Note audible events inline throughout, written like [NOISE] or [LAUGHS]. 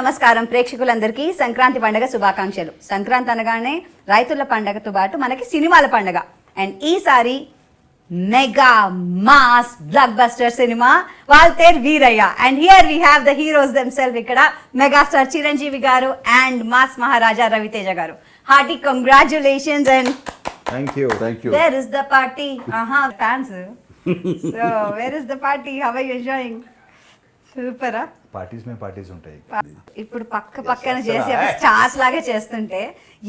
నమస్కారం ప్రేక్షకులందరికీ. సంక్రాంతి పండగ శుభాకాంక్షలు. సంక్రాంతి అనగానే రైతుల పండగతో పాటు మనకి సినిమాల పండగ. అండ్ ఈసారి mega mass blockbuster cinema Waltair Veerayya. And here we have the heroes them self ఇక్కడ megastar Chiranjeevi garu and mass Maharaja Ravi Teja garu. Hearty congratulations and thank you thank you where is the party ఆహా fans so where is the party how I enjoying సూపరా? Parties మే parties ఉంటాయి. ఇప్పుడు పక్క పక్కన చేసి stars లాగా చేస్తుంటే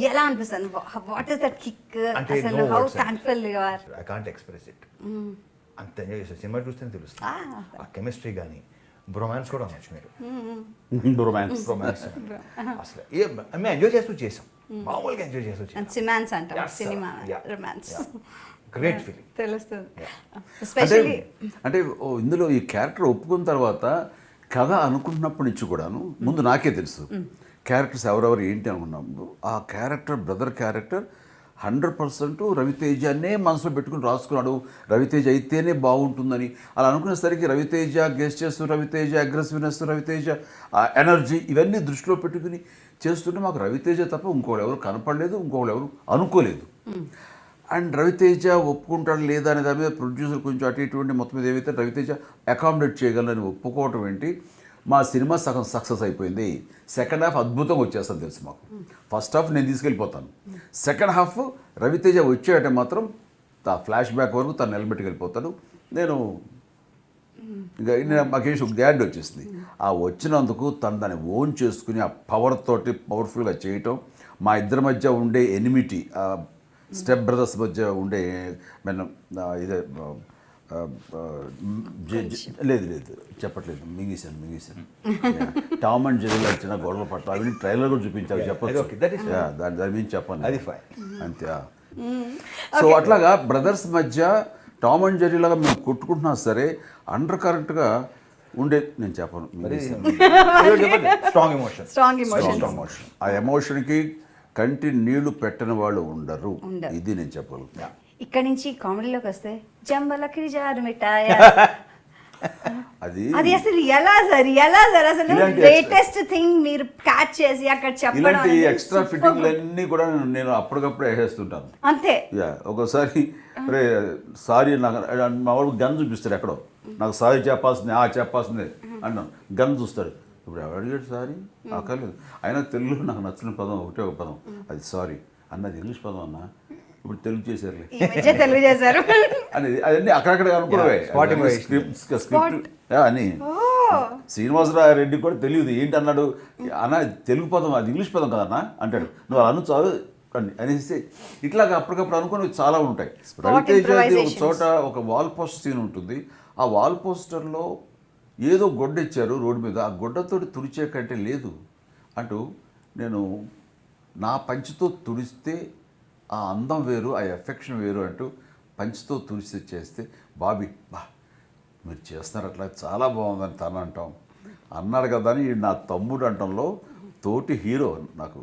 ఎలా అనిపిస్తుంది? వాట్ ఇస్ దట్ కిక్ అంటే అసలు how. Thankful you are I can't express it అంత ఎంజాయ్ చేస్తారు సినిమా చూస్తేనే తెలుస్తుంది. Ah. ఆ కెమిస్ట్రీ కానీ బ్రొమాన్స్ కూడా అనొచ్చు మీరు. రొమాన్స్ రొమాన్స్ [LAUGHS] [LAUGHS] అసలు ఏ మేము ఎంజాయ్ చేస్తూ చేసాం మామూలుగా ఎంజాయ్ చేస్తూ చేసాం సిమాన్స్ అంటాం. సినిమా. రొమాన్స్ [LAUGHS] గ్రేట్ ఫీలింగ్ తెలుస్తుంది. అంటే ఇందులో ఈ క్యారెక్టర్ ఒప్పుకున్న తర్వాత కథ అనుకుంటున్నప్పటి నుంచి కూడాను ముందు నాకే తెలుసు. క్యారెక్టర్స్ ఎవరెవరు ఏంటి అనుకున్నప్పుడు ఆ character brother character hundred percent రవితేజనే మనసులో పెట్టుకుని రాసుకున్నాడు. రవితేజ అయితేనే బాగుంటుందని. అలా అనుకునేసరికి Ravi Teja gestures Ravi Teja aggressiveness Ravi Teja energy ఇవన్నీ దృష్టిలో పెట్టుకుని చేస్తుంటే మాకు రవితేజ తప్ప ఇంకోళ్ళు ఎవరు కనపడలేదు ఇంకోళ్ళు ఎవరు అనుకోలేదు. అండ్ రవితేజ ఒప్పుకుంటాడు లేదా అనే దాని మీద ప్రొడ్యూసర్ కొంచెం అటు ఇటువంటి మొత్తం మీద ఏవైతే రవితేజ అకామిడేట్ చేయగలని ఒప్పుకోవటం ఏంటి? మా సినిమా సగం సక్సెస్ అయిపోయింది. సెకండ్ హాఫ్ అద్భుతంగా వచ్చేస్తుంది తెలుసు మాకు. ఫస్ట్ హాఫ్ నేను తీసుకెళ్ళిపోతాను. సెకండ్ హాఫ్ రవితేజ వచ్చాడంటే మాత్రం తా ఫ్లాష్ బ్యాక్ వరకు తను నిలబెట్టుకెళ్ళిపోతాడు. నేను ఇంకా నేను మాకేసి వచ్చేసింది. ఆ వచ్చినందుకు తను దాన్ని ఓన్ చేసుకుని ఆ పవర్ తోటి పవర్ఫుల్గా చేయటం మా ఇద్దరి మధ్య ఉండే ఎనిమిటీ స్టెప్ బ్రదర్స్ మధ్య ఉండే మన ఇదే లేదు లేదు చెప్పట్లేదు. మింగేశాను మింగేశాను. టామ్ అండ్ జెరీలో వచ్చిన గొడవ పట్ల అవి ట్రైలర్ కూడా చూపించావు అది చెప్పచ్చు. దాని దాని మీద చెప్పాను అది fine. అంతే. సో అట్లాగా బ్రదర్స్ మధ్య టామ్ అండ్ జెర్రీ లాగా మేము కొట్టుకుంటున్నా సరే అండర్ కరెంట్గా ఉండే నేను చెప్పను స్ట్రాంగ్ ఎమోషన్ స్ట్రాంగ్ emotion. ఆ ఎమోషన్కి కంటి నీళ్ళు పెట్టని వాళ్ళు ఉండరు. ఇది నేను చెప్పగలుగుతా ఇక్కడ నుంచి కామెడీలోకి వస్తే జంబలకి జారు మిఠాయ. అది అది అసలు ఎలా సార్? ఎలా సార్? అసలు లేటెస్ట్ థింగ్ మీరు క్యాచ్ చేసి అక్కడ చెప్పడం ఇలాంటి ఎక్స్ట్రా ఫిట్టింగ్లు good. అన్నీ కూడా నేను అప్పటికప్పుడు వేసేస్తుంటాను. అంతే. యా ఒకసారి అరే సారీ నాకు మా వాడు గన్ చూపిస్తాడు ఎక్కడో. నాకు సారీ చెప్పాల్సింది ఆ చెప్పాల్సిందే అన్నాను. గన్ చూస్తాడు ఇప్పుడు ఎవరు అడిగాడు సారీ? అక్కర్లేదు అయినా తెలుగులో నాకు నచ్చిన పదం ఒకటే ఒక పదం. అది సారీ. అన్నది ఇంగ్లీష్ పదం అన్న. ఇప్పుడు తెలుగు చేశారులే. తెలుగు చేశారు. అనేది అవన్నీ అక్కడక్కడ improvisation. స్క్రిప్ట్ స్క్రిప్ట్ అని. శ్రీనివాసరావు రెడ్డి కూడా తెలియదు. ఏంటి అన్నాడు అన్న తెలుగు పదం అది ఇంగ్లీష్ పదం కదన్నా? అంటాడు. నువ్వు అలా అను చాలు. అని అనేసి ఇట్లాగా అప్పటికప్పుడు అనుకుని చాలా ఉంటాయి. రవితేజ ఒక. చోట ఒక వాల్ పోస్టర్ సీన్ ఉంటుంది. ఆ వాల్ పోస్టర్లో ఏదో గొడ్డ ఇచ్చారు రోడ్డు మీద. ఆ గొడ్డతోటి తుడిచే కంటే లేదు అంటూ నేను నా పంచితో తుడిస్తే ఆ అందం వేరు ఆ ఎఫెక్షన్ వేరు అంటూ పంచితో తుడిచి చేస్తే బాబీ బా మీరు చేస్తున్నారు అట్లా చాలా బాగుందని తను అంటాం. అన్నాడు కదా అని నా తమ్ముడు అంటంలో తోటి హీరో నాకు.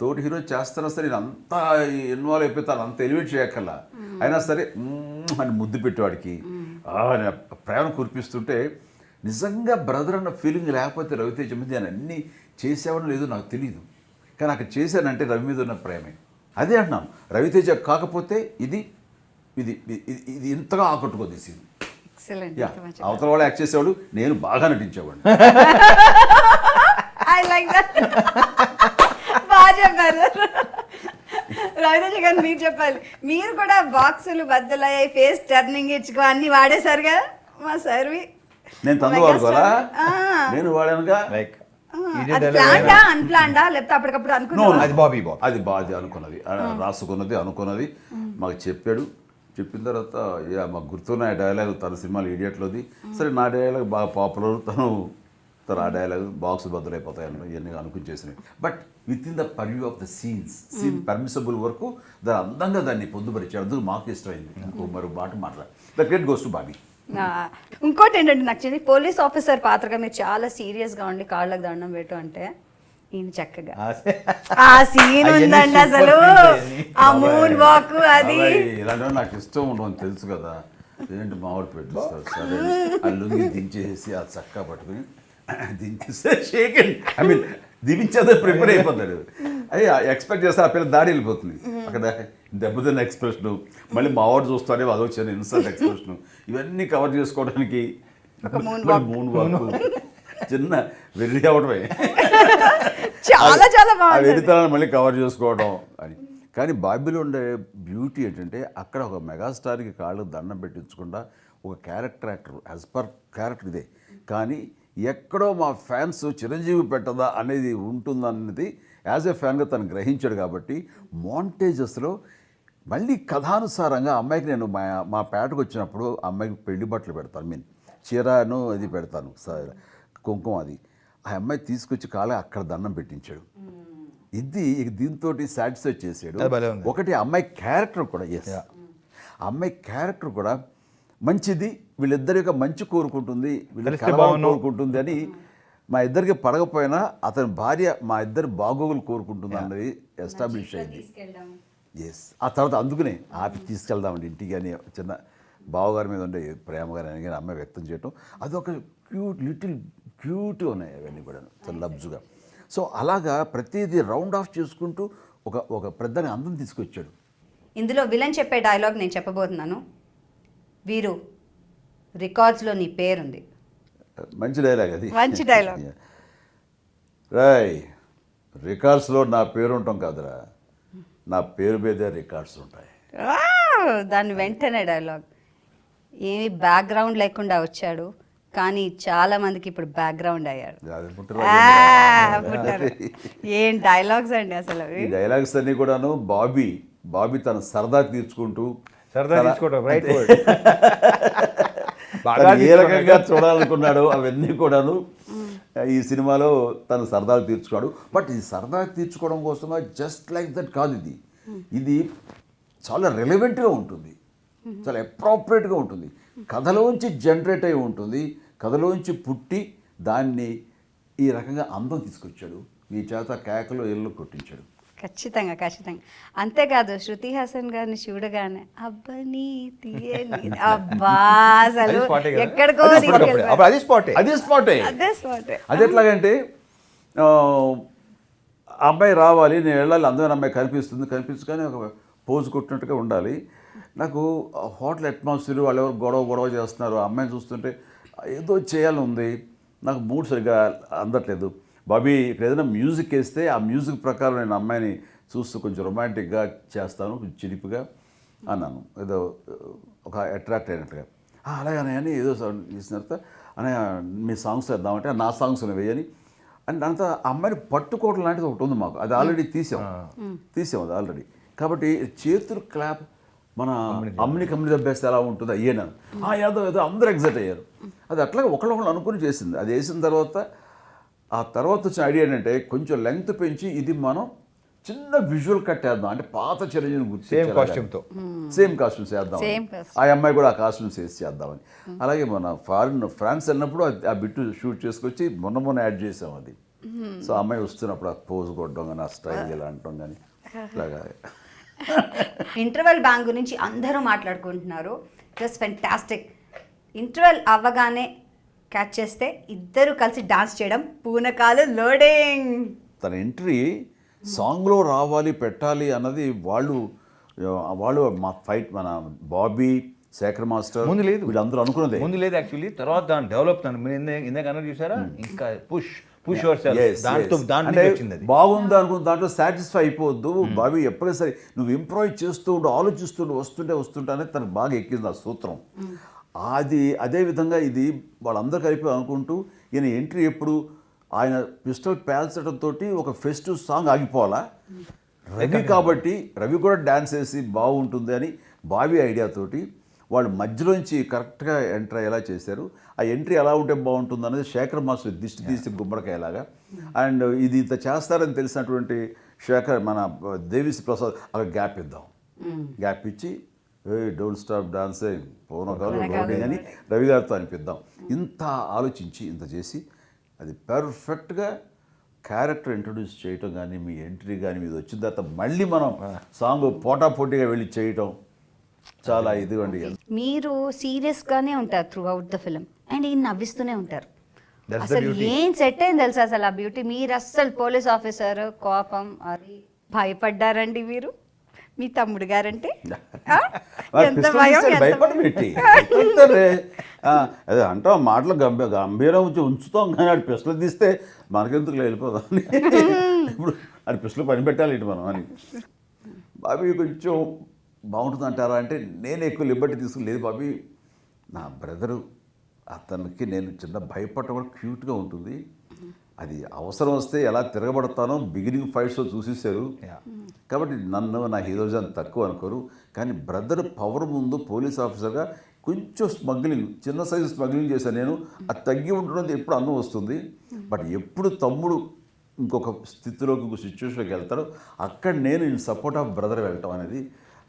తోటి హీరో చేస్తున్నా సరే నేను అంతా ఇన్వాల్వ్ అయిపోతాను అంత ఎలివేట్ చేయక్కర్లా. అయినా సరే అని ముద్దు పెట్టేవాడికి. ప్రేమ కురిపిస్తుంటే నిజంగా బ్రదర్ అన్న ఫీలింగ్ లేకపోతే రవితేజ మీద నేను అన్నీ చేసేవాడు లేదో నాకు తెలియదు కానీ అక్కడ చేశానంటే రవి మీద ఉన్న ప్రేమే. అదే అంటున్నాను. రవితేజ కాకపోతే ఇది ఇది ఇది ఇంతగా ఆకట్టుకోదు ఈ అవతల వాళ్ళు యాక్ట్ చేసేవాడు నేను బాగా నటించేవాడిని. ఐ లైక్ దట్ బాగా చెప్పారు. రవితేజ గారు మీరు చెప్పాలి. మీరు కూడా బాక్సులు బద్దలయ్యాయి ఫేస్ టర్నింగ్ ఇచ్చుకో అన్ని వాడేశారు కదా మా సర్వి. నేను తందు వాడుకోవాలా? sir. నేను వాడానుగా? లైక్ అది అనుకున్నా అది బాబీ బాబీ అది అనుకున్నది. ఆ, రాసుకున్నది అనుకున్నది. మాకు చెప్పాడు. చెప్పిన తర్వాత యా, మాకు గుర్తున్న డైలాగ్ తన సినిమాలు ఇడియట్లోది సరే నా డైలాగ్ బాగా పాపులర్ తను తన ఆ డైలాగ్ బాక్స్ బద్దలైపోతాయి అన్న ఇవన్నీ అనుకుని చేసినవి. But within the purview of the scenes scene permissible వరకు దాని అందంగా దాన్ని పొందుపరిచాడు. అందుకు మాకు ఇష్టమైంది. ఇంకో మరో మాట మాట్లాడ. The great goes to Bobby ఇంకోటి ఏంటంటే నాకు తెలియదు పోలీస్ ఆఫీసర్ పాత్రగా మీరు చాలా సీరియస్గా ఉండి కాళ్ళకి దండం పెట్టు అంటే ఈయన చక్కగా. ఆ సీన్ ఉందండి అసలు. ఆ మూన్ వాక్ అది. ఇలాంటివి నాకు ఇష్టం ఉండదు తెలుసు కదా. ఏంటి మామిడి పెట్టిస్తారు సరే ఆ లుంగి దించేసి ఆ చక్క పట్టుకుని దించేస్తే షేక్ ఐ మీన్ దించేదే ప్రిపేర్ అయిపోతాడు. అయ్యి ఎక్స్పెక్ట్ చేస్తే ఆ పిల్ల దాడి వెళ్ళిపోతుంది. అక్కడ దెబ్బతిన్న ఎక్స్ప్రెషన్ మళ్ళీ మా వాడు చూస్తాడే అదో చిన్న ఇన్సల్ట్ ఎక్స్ప్రెషన్ ఇవన్నీ కవర్ చేసుకోవడానికి మూన్ వాక్ చిన్న వెర్రి అవడమే చాలా చాలా వెరితనాన్ని మళ్ళీ కవర్ చేసుకోవడం అని. కానీ బాబీలో ఉండే బ్యూటీ ఏంటంటే అక్కడ ఒక మెగాస్టార్కి కాళ్ళు దండం పెట్టించకుండా ఒక character actor as per character ఇదే. కానీ ఎక్కడో మా ఫ్యాన్స్ చిరంజీవి పెట్టదా అనేది ఉంటుందన్నది యాజ్ ఎ ఫ్యాన్గా తను గ్రహించాడు కాబట్టి మాంటేజెస్లో మళ్ళీ కథానుసారంగా అమ్మాయికి నేను మా మా పేటకు వచ్చినప్పుడు అమ్మాయికి పెళ్ళి బట్టలు పెడతాను మీన్ చీరను అది పెడతాను స- కుంకుమ అది. ఆ అమ్మాయి తీసుకొచ్చి కాళ్ళ అక్కడ దండం పెట్టించాడు. ఇది దీంతో సాటిస్ఫై చేసాడు. ఒకటి అమ్మాయి క్యారెక్టర్ కూడా ఎస్ అమ్మాయి క్యారెక్టర్ కూడా మంచిది వీళ్ళిద్దరి యొక్క మంచి కోరుకుంటుంది వీళ్ళ. కోరుకుంటుంది అని మా ఇద్దరికి పడకపోయినా అతని భార్య మా ఇద్దరి బాగోగులు కోరుకుంటుంది అన్నది ఎస్టాబ్లిష్ అయింది. ఎస్ ఆ తర్వాత అందుకనే ఆపి తీసుకెళ్దామండి ఇంటికి అని చిన్న బావగారి మీద ఉండే ప్రేమ గారి అని కానీ అమ్మాయి వ్యక్తం చేయటం. అదొక క్యూట్ లిటిల్ క్యూట్ ఉన్నాయి అవన్నీ కూడా చాలా లబ్జుగా. సో అలాగా ప్రతిదీ రౌండ్ ఆఫ్ చేసుకుంటూ ఒక ఒక పెద్దని అందం తీసుకొచ్చాడు. ఇందులో విలన్ చెప్పే డైలాగ్ నేను చెప్పబోతున్నాను. వీరు రికార్డ్స్లో నీ పేరుంది. మంచి డైలాగ్ అది. మంచి dialogue. [LAUGHS] రాయ్ రికార్డ్స్లో నా పేరు ఉంటాం కాదురా. నా పేరు మీదే రికార్డ్స్ ఉంటాయి. ఆ, దాని వెంటనే డైలాగ్. ఏమి బ్యాక్గ్రౌండ్ లేకుండా వచ్చాడు కానీ చాలా మందికి ఇప్పుడు బ్యాక్గ్రౌండ్ అయ్యాడు. [LAUGHS] ఏం డైలాగ్స్ అండి అసలు. ఈ డైలాగ్స్ అన్నీ కూడాను బాబీ బాబీ తన సరదా తీర్చుకుంటూ సరదా తీసుకోవడం రైట్ [LAUGHS] బాగా ఏ రకంగా చూడాలనుకున్నాడో అవన్నీ కూడాను ఈ సినిమాలో తను సరదాలు తీర్చుకున్నాడు. బట్ ఈ సరదా తీర్చుకోవడం కోసంగా జస్ట్ లైక్ దట్ కాదు ఇది. ఇది చాలా రెలవెంట్గా ఉంటుంది. చాలా అప్రాపరేట్గా ఉంటుంది. కథలోంచి జనరేట్ అయి ఉంటుంది. కథలోంచి పుట్టి దాన్ని ఈ రకంగా అందం తీసుకొచ్చాడు. మీ చేత కేకలు ఎల్లు కొట్టించాడు. ఖచ్చితంగా ఖచ్చితంగా. అంతేకాదు శృతి హాసన్ గారిని చూడగానే అబ్బని అబ్బా అసలు? ఎక్కడికో అది స్పాటే. అదే స్పాటే. ఎట్లాగంటే అమ్మాయి రావాలి నేను వెళ్ళాలి అందమైన అమ్మాయి కనిపిస్తుంది కనిపిస్తుంది కానీ ఒక పోజు కొట్టినట్టుగా ఉండాలి. నాకు హోటల్ అట్మాస్ఫియర్ వాళ్ళు ఎవరు గొడవ గొడవ చేస్తున్నారు? అమ్మాయిని చూస్తుంటే ఏదో చేయాలని ఉంది. నాకు మూడ్ సరిగ్గా అందట్లేదు. బాబీ ఇక్కడ ఏదైనా మ్యూజిక్ వేస్తే ఆ మ్యూజిక్ ప్రకారం నేను అమ్మాయిని చూస్తూ కొంచెం రొమాంటిక్గా చేస్తాను కొంచెం చిలిపిగా అన్నాను. ఏదో ఒక అట్రాక్ట్ అయినట్టుగా. "ఆ, అలాగనే అని ఏదో చేసిన తర్వాత అనే మీ సాంగ్స్ వేద్దామంటే నా సాంగ్స్ వేయని. అండ్ అంతా ఆ అమ్మాయిని పట్టుకోవడం లాంటిది ఒకటి ఉంది మాకు. అది ఆల్రెడీ తీసాం. తీసాం అది ఆల్రెడీ కాబట్టి చేతులు క్లాప్ మన అమ్మిని కమ్మిని దెబ్బేస్తే ఎలా ఉంటుంది అయ్యేనాను ఆ యాదవ్ ఏదో అందరూ ఎగ్జైట్ అయ్యారు. అది అట్లాగే ఒకళ్ళొకళ్ళు అనుకుని చేసింది. అది వేసిన తర్వాత ఆ తర్వాత వచ్చిన ఐడియా ఏంటంటే కొంచెం లెంగ్త్ పెంచి ఇది మనం చిన్న విజువల్ కట్టేద్దాం అంటే పాత చిరంజీవిని గుర్తు సేమ్ కాస్ట్యూమ్తో సేమ్ కాస్ట్యూమ్స్ వేద్దాం. ఆ అమ్మాయి కూడా ఆ కాస్ట్యూమ్స్ వేసి చేద్దామని అలాగే మన ఫారిన్ ఫ్రాన్స్ వెళ్ళినప్పుడు ఆ బిట్టు షూట్ చేసుకొచ్చి మొన్న మొన్న యాడ్ చేసాం అది. సో ఆ అమ్మాయి వస్తున్నప్పుడు ఆ పోజ్ కొట్టడం కానీ ఆ స్టైల్ ఇలా అంటాం కానీ ఇట్లాగా ఇంటర్వెల్ బ్యాంక్ గురించి అందరూ మాట్లాడుకుంటున్నారు. జస్ట్ ఫెంటాస్టిక్ ఇంటర్వెల్ అవ్వగానే క్యాచ్ చేస్తే ఇద్దరు కలిసి డాన్స్ చేయడం పూనకాలు లోడింగ్ తన ఎంట్రీ సాంగ్లో రావాలి పెట్టాలి అన్నది వాళ్ళు వాళ్ళు మా ఫైట్ మన బాబీ శేఖర్ మాస్టర్ ముందు లేదు. వీళ్ళందరూ అనుకున్నదే. ముందు లేదు యాక్చువల్లీ తర్వాత దాని డెవలప్ దాన్ని మీరు ఇందాక అన్నారు చూసారా? ఇంకా పుష్ పుష్. దాంట్లో బాగుంది అనుకున్న దాంట్లో సాటిస్ఫై అయిపోవద్దు. బాబీ ఎప్పుడైనా సరే నువ్వు ఇంప్రూవ్ చేస్తూ ఉండు ఆలోచిస్తుండు వస్తుంటే వస్తుంటే అనేది తనకు బాగా ఎక్కింది ఆ సూత్రం. అది అదే విధంగా ఇది వాళ్ళందరూ కలిపి అనుకుంటూ ఈయన ఎంట్రీ ఎప్పుడు ఆయన పిస్టల్ పేల్చడంతో ఒక ఫెస్టివ్ సాంగ్ ఆగిపోవాలా? రవి కాబట్టి రవి కూడా డ్యాన్స్ వేసి బాగుంటుంది అని బాబీ ఐడియాతోటి వాళ్ళు మధ్యలోంచి కరెక్ట్గా ఎంటర్ అయ్యేలా చేశారు. ఆ ఎంట్రీ ఎలా ఉంటే బాగుంటుంది అనేది శేఖర్ మాస్టర్ దిష్టి తీసి గుమ్మడికాయలాగా అండ్ ఇది ఇంత చేస్తారని తెలిసినటువంటి శేఖర్ మన దేవిశ్రీ ప్రసాద్ అక్కడ గ్యాప్ ఇద్దాం. గ్యాప్ ఇచ్చి ఏ డోంట్ స్టాప్ డాన్సింగ్. పౌనకాలు రోడింగ్ అని రవి గారితో అనిపిద్దాం. ఇంత ఆలోచించి ఇంత చేసి అది పర్ఫెక్ట్గా క్యారెక్టర్ ఇంట్రొడ్యూస్ చేయటం కానీ మీ ఎంట్రీ కానీ మీద వచ్చిన తర్వాత మళ్ళీ మనం సాంగ్ పోటాపోటీగా వెళ్ళి చేయటం చాలా ఇదిగోండి. మీరు సీరియస్గానే ఉంటారు throughout the film and ఈయన నవ్విస్తూనే ఉంటారు. అసలు ఏం సెట్ అయింది తెలుసా అసలు ఆ బ్యూటీ మీరు అస్సలు పోలీస్ ఆఫీసర్ కోపం అది భయపడ్డారండి మీరు? మీ తమ్ముడు గారంటే? ఎంత భయం అదే అంటాం మాటలు గంభీర గంభీరం ఉంచి ఉంచుతాం కానీ ఆడు పిస్టల్ తీస్తే మనకెందుకు వెళ్ళిపోదాం ఇప్పుడు ఆడు పిస్టల్ పని పెట్టాలి ఇటు మనం అని. బాబీ కొంచెం బాగుంటుంది అంటారా అంటే నేను ఎక్కువ లిబర్టీ తీసుకుని లేదు బాబీ నా బ్రదరు అతనికి నేను చిన్న భయపడటం కూడా క్యూట్గా ఉంటుంది. అది అవసరం వస్తే ఎలా తిరగబడతానో బిగినింగ్ ఫైట్స్లో చూసేసారు. కాబట్టి నన్ను నా హీరోజన్ తక్కువ అనుకోరు. కానీ బ్రదర్ పవర్ ముందు పోలీస్ ఆఫీసర్గా కొంచెం స్మగ్లింగ్ చిన్న సైజు స్మగ్లింగ్ చేశాను నేను. అది తగ్గి ఉండడం ఎప్పుడు అందం వస్తుంది. బట్ ఎప్పుడు తమ్ముడు ఇంకొక స్థితిలోకి ఇంకొక సిచ్యువేషన్కి వెళ్తాడో అక్కడ నేను ఇన్ సపోర్ట్ ఆఫ్ బ్రదర్ వెళ్ళటం అనేది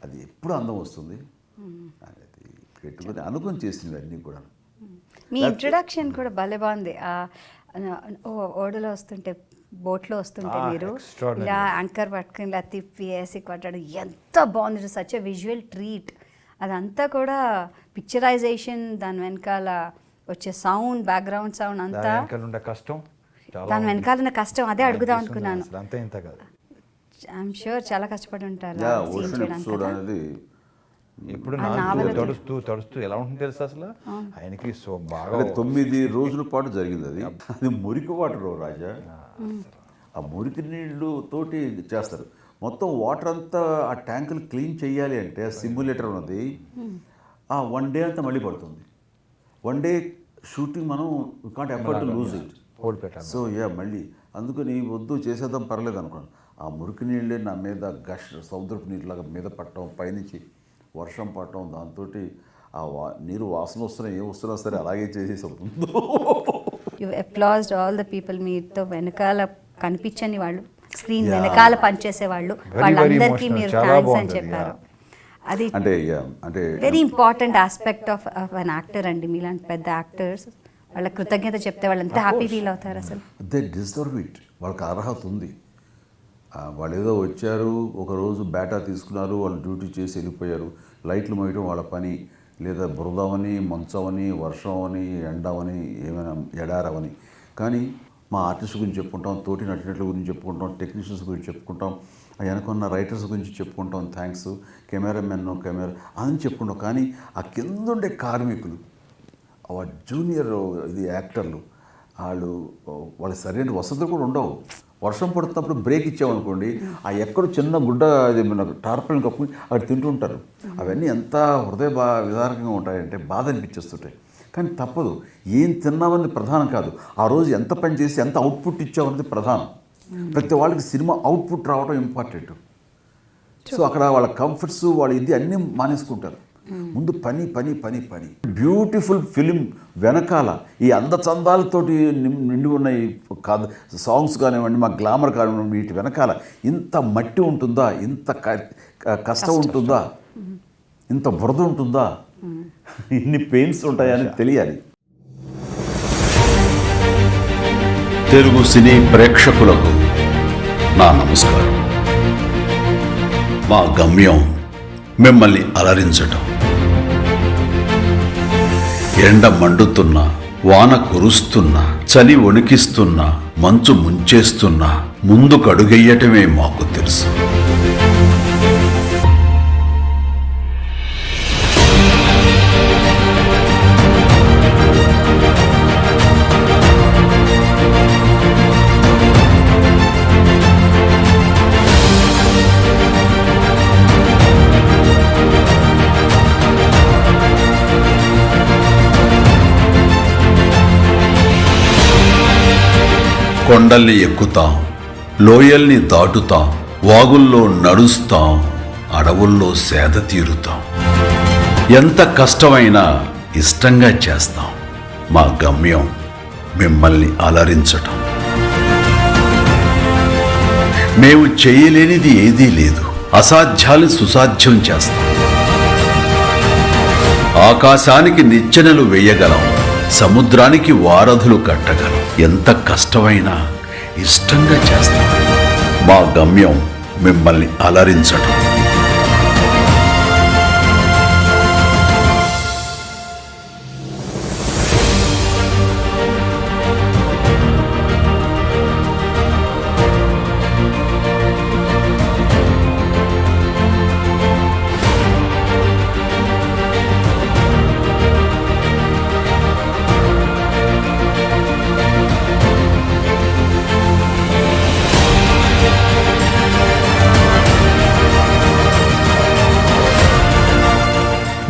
అది ఎప్పుడు అందం వస్తుంది. అనేది పెట్టుకుని అనుకుని చేసింది అన్నీ కూడా మీ ఇంట్రొడక్షన్ కూడా భలే బాగుంది. ఓడలో వస్తుంటే బోట్లో వస్తుంటే Ah, మీరు. ఇలా యాంకర్ పట్టుకుని ఇలా తిప్పి వేసి కొట్టాడు. ఎంత బాగుంది సచ్ విజువల్ ట్రీట్ అదంతా కూడా పిక్చరైజేషన్ దాని వెనకాల వచ్చే సౌండ్ బ్యాక్గ్రౌండ్ సౌండ్ దాని అంతా కష్టం చాలా దాని. వెనకాల కష్టం అదే అడుగుదాం అనుకున్నాను. అసలు అంతే ఇంత కాదు. ఐఎమ్ షూర్ చాలా కష్టపడి ఉంటారు నావలకి. తడుస్తూ తడుస్తూ ఎలా ఉంటుంది తెలుసా అసలు? ఆయనకి సో బాగా తొమ్మిది రోజుల పాటు జరిగింది అది. అది మురికి వాటర్ రాజా. ఆ మురికి నీళ్ళు తోటి చేస్తారు. మొత్తం వాటర్ అంతా ఆ ట్యాంకులు క్లీన్ చేయాలి అంటే ఆ సిమ్యులేటర్ ఉన్నది. ఆ వన్ డే అంతా మళ్ళీ పడుతుంది. వన్ డే షూటింగ్ మనం can't effort lose it so yeah మళ్ళీ అందుకని వద్దు చేసేద్దాం పర్లేదు అనుకోండి ఆ మురికి నీళ్ళే నా మీద గష్ సముద్రపు నీళ్ళలాగా మీద పట్టడం పైనుంచి వర్షం పట్టడం దాంతో ఆ వా నీరు వాసన వస్తున్నా ఏం వస్తున్నా సరే అలాగే చేసేసి అవుతుంది you applauded all the people మీతో వెనకాల కనిపించని వాళ్ళు స్క్రీన్. వెనకాల పనిచేసే వాళ్ళు వాళ్ళందరికీ. మీరు థ్యాంక్స్ అని చెప్పారు. అది అంటే అంటే very important aspect of of an actor అండి. మీలాంటి పెద్ద యాక్టర్స్ వాళ్ళ కృతజ్ఞత చెప్తే వాళ్ళు ఎంత హ్యాపీ ఫీల్ అవుతారు అసలు. దే డిజర్వ్ ఇట్ వాళ్ళకి అర్హత ఉంది. వాళ్ళు ఏదో వచ్చారు ఒకరోజు బేటా తీసుకున్నారు వాళ్ళు డ్యూటీ చేసి వెళ్ళిపోయారు. లైట్లు మోయడం వాళ్ళ పని. లేదా బురదవని మంచవని వర్షం అని ఎండవని ఏమైనా ఎడారవని. కానీ మా ఆర్టిస్ట్ గురించి చెప్పుకుంటాం తోటి నటినట్ల గురించి చెప్పుకుంటాం టెక్నీషియన్స్ గురించి చెప్పుకుంటాం ఆ వెనకున్న రైటర్స్ గురించి చెప్పుకుంటాం థ్యాంక్స్. కెమెరామెన్ కెమెరా అని చెప్పుకుంటాం. కానీ ఆ కింద ఉండే కార్మికులు ఆ జూనియర్ ఇది యాక్టర్లు వాళ్ళు వాళ్ళ సరైన వసతులు కూడా ఉండవు. వర్షం పడుతున్నప్పుడు బ్రేక్ ఇచ్చామనుకోండి ఆ ఎక్కడ చిన్న గుడ్డ అది మన కప్పుకుని అక్కడ తింటుంటారు. అవన్నీ ఎంత హృదయ బా విదారకంగా ఉంటాయంటే బాధ అనిపించేస్తుంటాయి. కానీ తప్పదు. ఏం తిన్నామని ప్రధానం కాదు. ఆ రోజు ఎంత పని చేసి ఎంత అవుట్పుట్ ఇచ్చామన్నది ప్రధానం. ప్రతి వాళ్ళకి సినిమా అవుట్పుట్ రావడం ఇంపార్టెంట్. సో అక్కడ వాళ్ళ కంఫర్ట్స్ వాళ్ళ ఇది అన్నీ మానేసుకుంటారు. ముందు పని పని పని పని. బ్యూటిఫుల్ ఫిలిం వెనకాల ఈ అందచందాలతోటి నిం- నిండి ఉన్న ఈ కథ సాంగ్స్ కానివ్వండి మా గ్లామర్ కానివ్వండి వీటి వెనకాల ఇంత మట్టి ఉంటుందా? ఇంత కష్టం ఉంటుందా? ఇంత బురద ఉంటుందా? ఇన్ని పెయిన్స్ ఉంటాయని తెలియాలి. తెలుగు సినీ ప్రేక్షకులకు నా నమస్కారం. మా గమ్యం మిమ్మల్ని అలరించటం. ఎండ మండుతున్నా వాన కురుస్తున్నా చలి వణికిస్తున్నా మంచు ముంచేస్తున్నా ముందుకు అడుగెయ్యటమే మాకు తెలుసు. కొండల్ని ఎక్కుతాం లోయల్ని దాటుతాం వాగుల్లో నడుస్తాం అడవుల్లో సేద తీరుతాం. ఎంత కష్టమైనా ఇష్టంగా చేస్తాం. మా గమ్యం మిమ్మల్ని అలరించటం. మేము చేయలేనిది ఏదీ లేదు. అసాధ్యాలు సుసాధ్యం చేస్తాం. ఆకాశానికి నిచ్చెనలు వేయగలం. సముద్రానికి వారధులు కట్టగలం ఎంత కష్టమైనా ఇష్టంగా చేస్తాం మా గమ్యం మిమ్మల్ని అలరించడం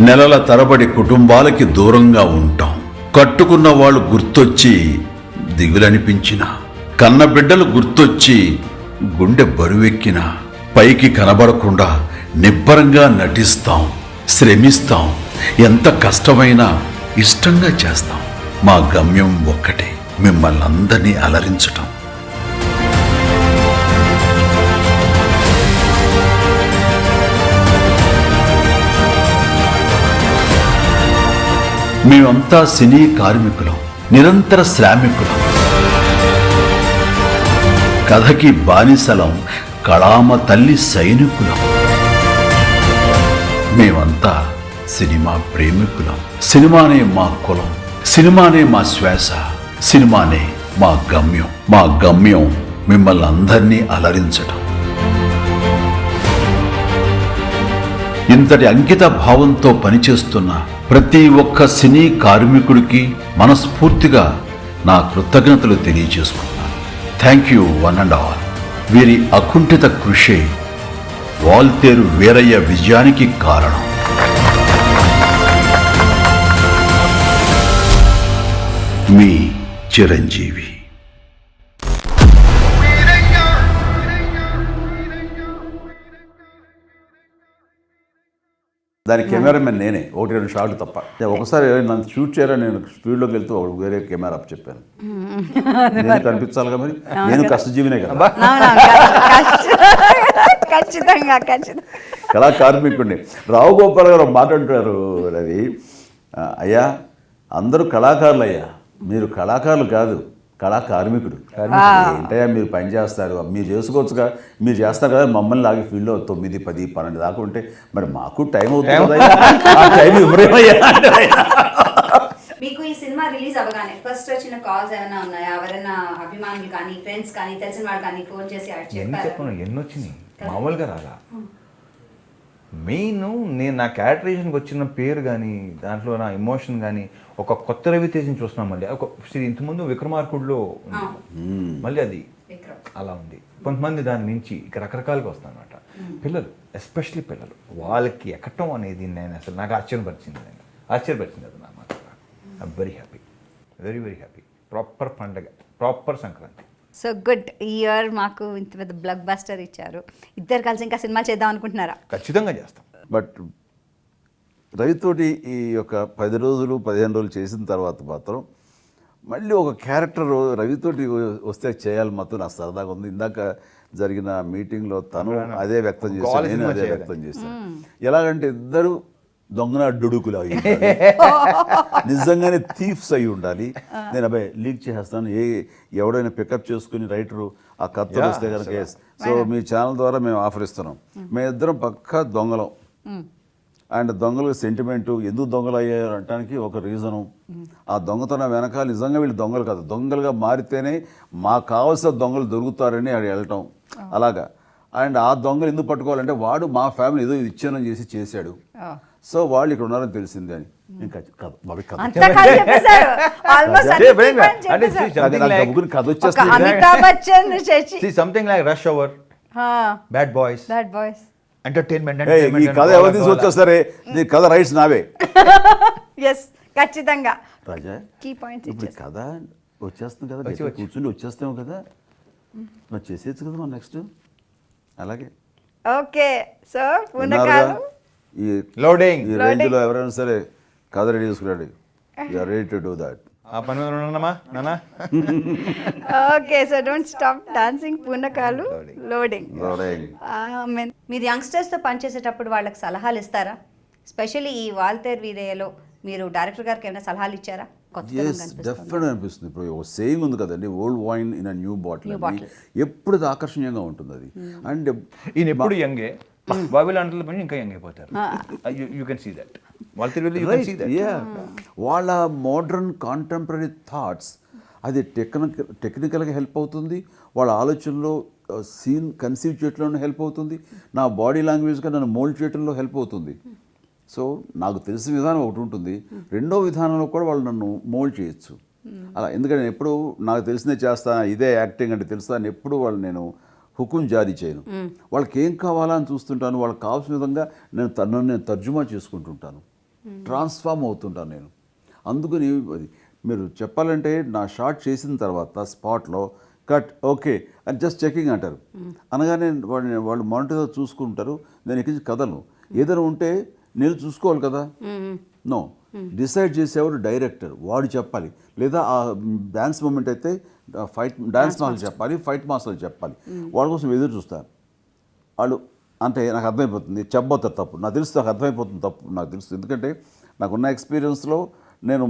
నెలల తరబడి కుటుంబాలకి దూరంగా ఉంటాం. కట్టుకున్న వాళ్ళు గుర్తొచ్చి దిగులనిపించిన కన్న బిడ్డలు గుర్తొచ్చి గుండె బరువెక్కిన పైకి కనబడకుండా నిబ్బరంగా నటిస్తాం శ్రమిస్తాం ఎంత కష్టమైనా ఇష్టంగా చేస్తాం. మా గమ్యం ఒక్కటే మిమ్మల్ని అందరినీ అలరించటం. మేమంతా సినీ కార్మికులం నిరంతర శ్రామికులం. కథకి బానిసలం కళామ తల్లి సైనికులం. మేమంతా సినిమా ప్రేమికులం. సినిమానే మా కులం సినిమానే మా శ్వాస సినిమానే మా గమ్యం. మా గమ్యం మిమ్మల్ని అందరినీ అలరించడం ఇంతటి అంకిత భావంతో పనిచేస్తున్న ప్రతి ఒక్క సినీ కార్మికుడికి మనస్ఫూర్తిగా నా కృతజ్ఞతలు తెలియజేసుకుంటున్నాను. Thank you one and all వీరి అకుంఠిత కృషి వాల్తేరు వీరయ్య విజయానికి కారణం. మీ చిరంజీవి. దాని కెమెరామెన్ నేనే ఒకటి రెండు షాట్లు తప్ప. ఒకసారి నన్ను షూట్ చేయాలని నేను స్పీడ్లోకి వెళ్తూ ఒక వేరే కెమెరా అప్ చెప్పాను. నేను కనిపించాలి కదా మరి? నేను కష్టజీవినే కదా. ఖచ్చితంగా ఖచ్చితంగా. కళా కార్మికుడిని? రావు గోపాల్ గారు మాట్లాడుతారు రవి. అయ్యా అందరూ కళాకారులు అయ్యా మీరు కళాకారులు కాదు. కళా కార్మికుడు. ఏంటయ్యా మీరు పని చేస్తారు? మీరు చేసుకోవచ్చుగా? మీరు చేస్తారు కదా మమ్మల్ని లాగి ఫీల్డ్లో తొమ్మిది పది పన్నెండు దాకా ఉంటే మరి మాకు టైం అవుతుంది. ఆ టైం ఇవ్వరేమయ్యా. మీకు ఈ సినిమా రిలీజ్ అవ్వగానే ఫస్ట్ వచ్చిన కాల్స్ ఏమైనా ఉన్నాయా? ఎవరైనా అభిమానులు కానీ ఫ్రెండ్స్ కానీ తెలిసిన వాళ్ళు కానీ ఫోన్ చేసి ఎన్ని చెప్పను ఎన్ని వచ్చినాయి? మామూలుగా రాలా? మెయిన్ నేను నా క్యారెక్టరేషన్కి వచ్చిన పేరు కానీ దాంట్లో నా ఎమోషన్ కానీ ఒక కొత్త రవితేజని చూస్తున్నాం మళ్ళీ. ఒక శ్రీ ఇంతకుముందు విక్రమార్కుడిలో ఉంది. మళ్ళీ అది అలా ఉంది. కొంతమంది దాని నుంచి ఇక రకరకాలుగా వస్తానమాట. పిల్లలు ఎస్పెషలీ పిల్లలు వాళ్ళకి ఎక్కటం అనేది నేను అసలు నాకు ఆశ్చర్యపరిచింది నేను. ఆశ్చర్యపరిచింది అది నా మాట. Very happy very very happy proper పండగ ప్రాపర్ సంక్రాంతి. సో గుడ్ ఈ ఇయర్ మాకు ఇంత పెద్ద బ్లాక్ బస్టర్ ఇచ్చారు. ఇద్దరు కలిసి ఇంకా సినిమా చేద్దాం అనుకుంటున్నారా? ఖచ్చితంగా చేస్తాం. బట్ రవితోటి ఈ యొక్క పది రోజులు పదిహేను రోజులు చేసిన తర్వాత మాత్రం మళ్ళీ ఒక క్యారెక్టర్ రవితోటి వస్తే చేయాలి మాత్రం నాకు సరదాగా ఉంది. ఇందాక జరిగిన మీటింగ్లో తను అదే వ్యక్తం చేశాను నేను అదే. వ్యక్తం చేశాను. ఎలాగంటే ఇద్దరు దొంగన డుడుకులు అయి. [LAUGHS] నిజంగానే థీఫ్స్ అయి ఉండాలి. నేను అబ్బాయి లీక్ చేసేస్తాను. ఏ ఎవడైనా పికప్ చేసుకుని రైటరు ఆ కత్తలు వస్తే కనుక సో మీ ఛానల్ ద్వారా మేము ఆఫర్ ఇస్తున్నాం మేమిద్దరం పక్కా దొంగలం. అండ్ దొంగలకు సెంటిమెంట్ ఎందుకు దొంగలు అయ్యారు అనడానికి ఒక రీజను ఆ దొంగతనం వెనకాల నిజంగా వీళ్ళు దొంగలు కాదు. దొంగలుగా మారితేనే మాకు కావాల్సిన దొంగలు దొరుకుతారని ఆడ వెళ్ళటం. అలాగా. అండ్ ఆ దొంగలు ఎందుకు పట్టుకోవాలంటే వాడు మా ఫ్యామిలీ ఏదో ఇచ్చానని చేసి చేశాడు. సో వాళ్ళు ఇక్కడ ఉన్నారని తెలిసింది అని. కథ వచ్చేస్తుంది. Something like rush hour bad boys that boys entertainment ఈ కథ ఎవరు తీసుకొచ్చేస్తారే? ఈ కథ రైట్స్ నావే. [LAUGHS] ఎస్ ఖచ్చితంగా. రాజా కీ పాయింట్స్ ఇప్పుడు కథ వచ్చేస్తుంది కదా. కూర్చుని వచ్చేస్తాం కదా. మరి చేసేయచ్చు కదా మనం నెక్స్ట్ అలాగే ఓకే సో? ఈ Loading. ఈ రేంజ్లో ఎవరైనా సరే కథ రెడీ చేసుకున్నాడు you're ready to do that ఆ పని మీద ఉన్నామా నానా okay so don't stop dancing పూనకాలు loading మీరు యంగ్స్టర్స్తో పనిచేసేటప్పుడు వాళ్ళకి సలహాలు ఇస్తారా? స్పెషల్లీ ఈ వాల్తేర్ వీరయ్యలో మీరు డైరెక్టర్ గారికి ఏమైనా సలహాలు ఇచ్చారా? డెఫినెట్ అనిపిస్తుంది. ఇప్పుడు ఒక సేయింగ్ ఉంది కదండి old wine in a new bottle. ఎప్పుడు ఆకర్షణీయంగా ఉంటుంది అది అండ్ ఈయన ఎప్పుడు యంగే? బాబీ లాంటి పని ఇంకా యంగ్ అయిపోతారు. యూ కెన్ సీ దట్ వాళ్ళ తిరిగి యూ కెన్ సీ దట్ వాళ్ళ మోడర్న్ కాంటెంపరీ థాట్స్ అది టెక్నికల్ టెక్నికల్గా హెల్ప్ అవుతుంది. వాళ్ళ ఆలోచనలో సీన్ కన్సీవ్ చేయడంలో హెల్ప్ అవుతుంది. నా బాడీ లాంగ్వేజ్గా నన్ను మోల్డ్ చేయడంలో హెల్ప్ అవుతుంది. సో నాకు తెలిసిన విధానం ఒకటి ఉంటుంది. రెండో విధానంలో కూడా వాళ్ళు నన్ను మోల్డ్ చేయొచ్చు. అలా ఎందుకంటే నేను ఎప్పుడు నాకు తెలిసిందే చేస్తా ఇదే యాక్టింగ్ అంటే తెలుసా అని ఎప్పుడు వాళ్ళు నేను హుకుం జారీ చేయను. వాళ్ళకి ఏం కావాలా అని చూస్తుంటాను. వాళ్ళకి కావాల్సిన విధంగా నేను తనను నేను తర్జుమా చేసుకుంటుంటాను. ట్రాన్స్ఫార్మ్ అవుతుంటాను నేను. అందుకని అది మీరు చెప్పాలంటే నా షార్ట్ చేసిన తర్వాత స్పాట్లో కట్ ఓకే అని జస్ట్ చెకింగ్ అంటారు. అనగానే వాళ్ళు వాళ్ళు మానిటర్ చూసుకుంటారు. నేను ఎక్కించి కథను ఏదైనా ఉంటే నేను చూసుకోవాలి కదా. నో. డిసైడ్ చేసేవాడు డైరెక్టర్. వాడు చెప్పాలి. లేదా ఆ డ్యాన్స్ మూమెంట్ అయితే ఫైట్ డ్యాన్స్ మాస్టర్. చెప్పాలి ఫైట్ మాస్టర్ చెప్పాలి. వాళ్ళ కోసం ఎదురు చూస్తారు వాళ్ళు అంటే నాకు అర్థమైపోతుంది చెప్పబోతారు తప్పు. నాకు తెలుసు నాకు అర్థమైపోతుంది తప్పు. నాకు తెలుసు. ఎందుకంటే నాకున్న ఎక్స్పీరియన్స్లో నేను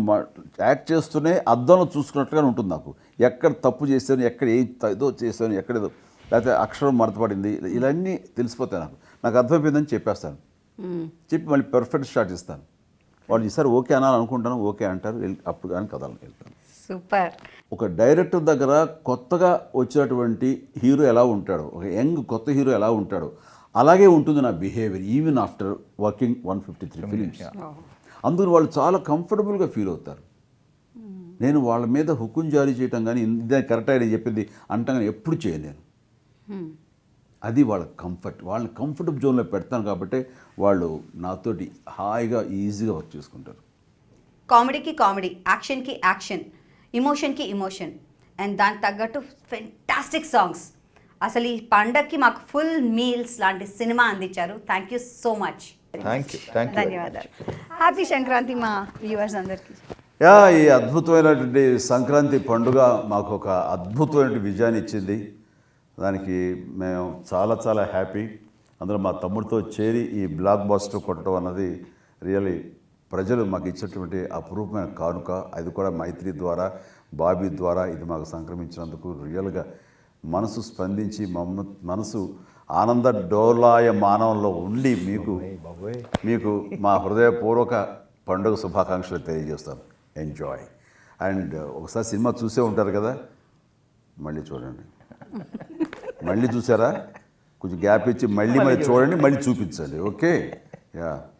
యాక్ట్ చేస్తూనే అద్దంలో చూసుకున్నట్లుగానే ఉంటుంది నాకు. ఎక్కడ తప్పు చేశాను ఎక్కడ ఏ ఏదో చేశాను ఎక్కడేదో లేకపోతే అక్షరం మడతపడింది ఇవన్నీ తెలిసిపోతాయి నాకు. నాకు అర్థమైపోయిందని చెప్పేస్తాను. చెప్పి మళ్ళీ పర్ఫెక్ట్ షాట్ ఇస్తాను. వాళ్ళు ఈసారి ఓకే అనాలి అనుకుంటాను ఓకే అంటారు అప్పుడు కానీ కథలకు వెళ్తాను. సూపర్. ఒక డైరెక్టర్ దగ్గర కొత్తగా వచ్చినటువంటి హీరో ఎలా ఉంటాడో ఒక యంగ్ కొత్త హీరో ఎలా ఉంటాడో అలాగే ఉంటుంది నా behaviour even after working one fifty three films. అందుకని వాళ్ళు చాలా కంఫర్టబుల్గా ఫీల్ అవుతారు. నేను వాళ్ళ మీద హుకుం జారీ చేయటం కానీ ఇదే కరెక్ట్ అని చెప్పింది అంటాం కానీ ఎప్పుడు చేయను నేను అది వాళ్ళ కంఫర్ట్ వాళ్ళని కంఫర్టబుల్ జోన్లో పెడతాను కాబట్టి వాళ్ళు నాతోటి హాయిగా ఈజీగా వర్క్ చేసుకుంటారు. కామెడీకి కామెడీ యాక్షన్కి యాక్షన్ ఇమోషన్కి ఇమోషన్ అండ్ దానికి తగ్గట్టు ఫెంటాస్టిక్ సాంగ్స్ అసలు ఈ పండక్కి మాకు ఫుల్ మీల్స్ లాంటి సినిమా అందించారు. థ్యాంక్ యూ సో మచ్ ధన్యవాదాలు. హ్యాపీ సంక్రాంతి మా వ్యూవర్స్ అందరికీ. యా ఈ అద్భుతమైనటువంటి సంక్రాంతి పండుగ మాకు ఒక అద్భుతమైన విజయాన్ని ఇచ్చింది. దానికి మేము చాలా చాలా హ్యాపీ. అందులో మా తమ్ముడితో చేరి ఈ బ్లాక్ బాస్టర్ కొట్టడం అన్నది రియలీ ప్రజలు మాకు ఇచ్చినటువంటి అపురూపమైన కానుక. అది కూడా మైత్రి ద్వారా బాబీ ద్వారా ఇది మాకు సంక్రమించినందుకు రియల్గా మనసు స్పందించి మమ్మ మనసు ఆనంద డోలాయ మానవంలో ఉండి మీకు మీకు మా హృదయపూర్వక పండుగ శుభాకాంక్షలు తెలియజేస్తాను. ఎంజాయ్ అండ్ ఒకసారి సినిమా చూసే ఉంటారు కదా మళ్ళీ చూడండి. మళ్ళీ చూసారా? కొంచెం గ్యాప్ ఇచ్చి మళ్ళీ మళ్ళీ చూడండి మళ్ళీ చూపించండి. Okay yeah